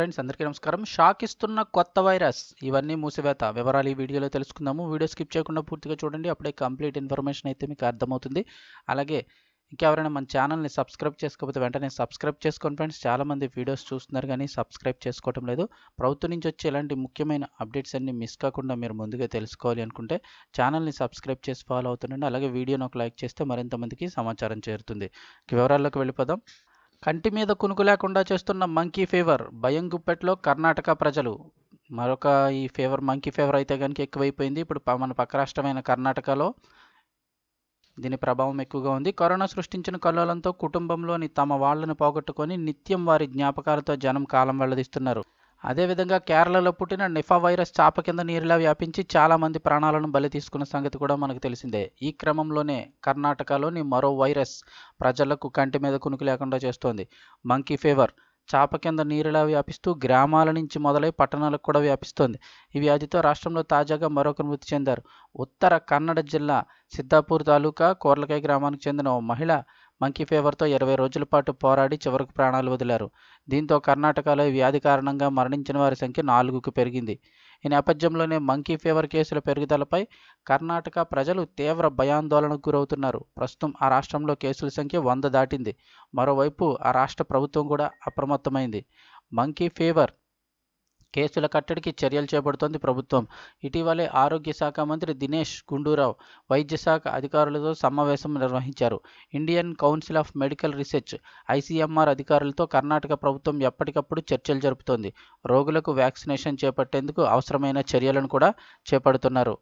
Friends అందరికీ నమస్కారం. Shock ఇస్తున్న కొత్త వైరస్ ఇవన్నీ మూసివేత. వివరాలు ఈ వీడియోలో తెలుసుకుందాము. వీడియో స్కిప్ చేయకుండా పూర్తిగా చూడండి. అప్పుడే కంప్లీట్ ఇన్ఫర్మేషన్ అయితే మీకు అర్థమవుతుంది. అలాగే ఇంకెవరైనా మన ఛానల్ని సబ్స్క్రైబ్ చేసుకోకపోతే వెంటనే సబ్స్క్రైబ్ చేసుకోండి ఫ్రెండ్స్. చాలామంది వీడియోస్ చూస్తున్నారు కానీ సబ్స్క్రైబ్ చేసుకోవటం లేదు. ప్రభుత్వం నుంచి వచ్చే ఇలాంటి ముఖ్యమైన అప్డేట్స్ అన్ని మిస్ కాకుండా మీరు ముందుగా తెలుసుకోవాలి అనుకుంటే ఛానల్ని సబ్స్క్రైబ్ చేసి ఫాలో అవుతుండండి. అలాగే వీడియోని ఒక లైక్ చేస్తే మరింత మందికి సమాచారం చేరుతుంది. వివరాల్లోకి వెళ్ళిపోదాం. కంటి మీద కునుకు లేకుండా చేస్తున్న మంకీ ఫీవర్ భయం గుప్పెట్లో కర్ణాటక ప్రజలు. మరొక ఈ ఫీవర్ మంకీ ఫీవర్ అయితే కనుక ఎక్కువైపోయింది. ఇప్పుడు మన పక్క రాష్ట్రమైన కర్ణాటకలో దీని ప్రభావం ఎక్కువగా ఉంది. కరోనా సృష్టించిన కల్లోలంతో కుటుంబంలోని తమ వాళ్ళను పోగొట్టుకొని నిత్యం వారి జ్ఞాపకాలతో జనం కాలం వెల్లదిస్తున్నారు అదేవిధంగా కేరళలో పుట్టిన నిఫా వైరస్ చాప కింద నీరులా వ్యాపించి చాలామంది ప్రాణాలను బలి తీసుకున్న సంగతి కూడా మనకు తెలిసిందే. ఈ క్రమంలోనే కర్ణాటకలోని మరో వైరస్ ప్రజలకు కంటి మీద కునుకు లేకుండా చేస్తోంది. మంకీ ఫీవర్ చాప కింద నీరులా వ్యాపిస్తూ గ్రామాల నుంచి మొదలై పట్టణాలకు కూడా వ్యాపిస్తోంది. ఈ వ్యాధితో రాష్ట్రంలో తాజాగా మరొకరు మృతి చెందారు. ఉత్తర కన్నడ జిల్లా సిద్దాపూర్ తాలూకా కోర్లకాయ గ్రామానికి చెందిన ఓ మహిళ మంకీ ఫీవర్తో ఇరవై రోజుల పాటు పోరాడి చివరకు ప్రాణాలు వదిలారు. దీంతో కర్ణాటకలో ఈ వ్యాధి కారణంగా మరణించిన వారి సంఖ్య నాలుగుకు పెరిగింది. ఈ నేపథ్యంలోనే మంకీ ఫీవర్ కేసుల పెరుగుదలపై కర్ణాటక ప్రజలు తీవ్ర భయాందోళనకు గురవుతున్నారు. ప్రస్తుతం ఆ రాష్ట్రంలో కేసుల సంఖ్య వంద దాటింది. మరోవైపు ఆ రాష్ట్ర ప్రభుత్వం కూడా అప్రమత్తమైంది. మంకీ ఫీవర్ కేసుల కట్టడికి చర్యలు చేపడుతోంది ప్రభుత్వం. ఇటీవలే ఆరోగ్య శాఖ మంత్రి దినేష్ గుండూరావు వైద్య శాఖ అధికారులతో సమావేశం నిర్వహించారు. Indian council of medical research ICMR అధికారులతో కర్ణాటక ప్రభుత్వం ఎప్పటికప్పుడు చర్చలు జరుపుతోంది. రోగులకు వ్యాక్సినేషన్ చేపట్టేందుకు అవసరమైన చర్యలను కూడా చేపడుతున్నారు.